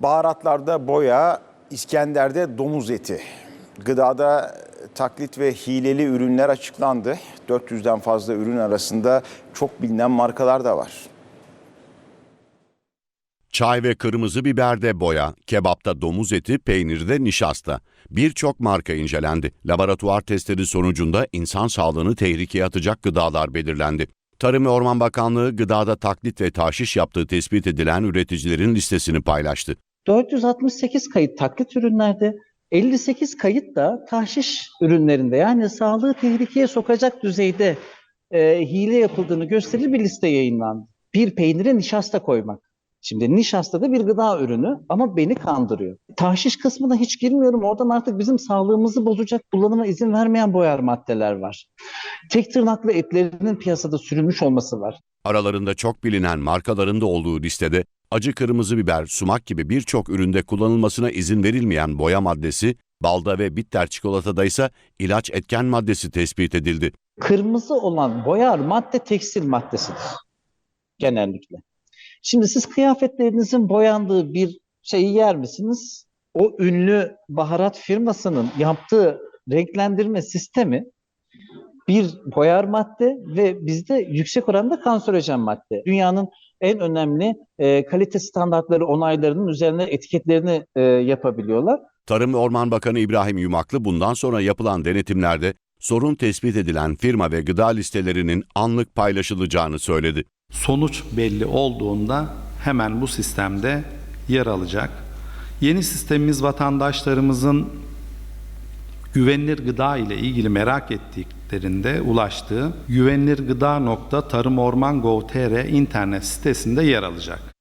Baharatlarda boya, İskender'de domuz eti. Gıdada taklit ve hileli ürünler açıklandı. 400'den fazla ürün arasında çok bilinen markalar da var. Çay ve kırmızı biberde boya, kebapta domuz eti, peynirde nişasta. Birçok marka incelendi. Laboratuvar testleri sonucunda insan sağlığını tehlikeye atacak gıdalar belirlendi. Tarım ve Orman Bakanlığı gıdada taklit ve taşiş yaptığı tespit edilen üreticilerin listesini paylaştı. 468 kayıt taklit ürünlerde, 58 kayıt da tahşiş ürünlerinde yani sağlığı tehlikeye sokacak düzeyde e, hile yapıldığını gösterili bir liste yayınlandı. Bir peynire nişasta koymak. Şimdi nişasta da bir gıda ürünü ama beni kandırıyor. Tahşiş kısmına hiç girmiyorum. Oradan artık bizim sağlığımızı bozacak, kullanıma izin vermeyen boyar maddeler var. Tek tırnaklı etlerinin piyasada sürülmüş olması var. Aralarında çok bilinen markaların da olduğu listede acı kırmızı biber, sumak gibi birçok üründe kullanılmasına izin verilmeyen boya maddesi, balda ve bitter çikolatada ise ilaç etken maddesi tespit edildi. Kırmızı olan boyar madde tekstil maddesidir genellikle. Şimdi siz kıyafetlerinizin boyandığı bir şeyi yer misiniz? O ünlü baharat firmasının yaptığı renklendirme sistemi bir boyar madde ve bizde yüksek oranda kanserojen madde. Dünyanın en önemli e, kalite standartları onaylarının üzerine etiketlerini e, yapabiliyorlar. Tarım ve Orman Bakanı İbrahim Yumaklı bundan sonra yapılan denetimlerde sorun tespit edilen firma ve gıda listelerinin anlık paylaşılacağını söyledi. sonuç belli olduğunda hemen bu sistemde yer alacak. Yeni sistemimiz vatandaşlarımızın güvenilir gıda ile ilgili merak ettiklerinde ulaştığı güvenilirgıda.tarımorman.gov.tr internet sitesinde yer alacak.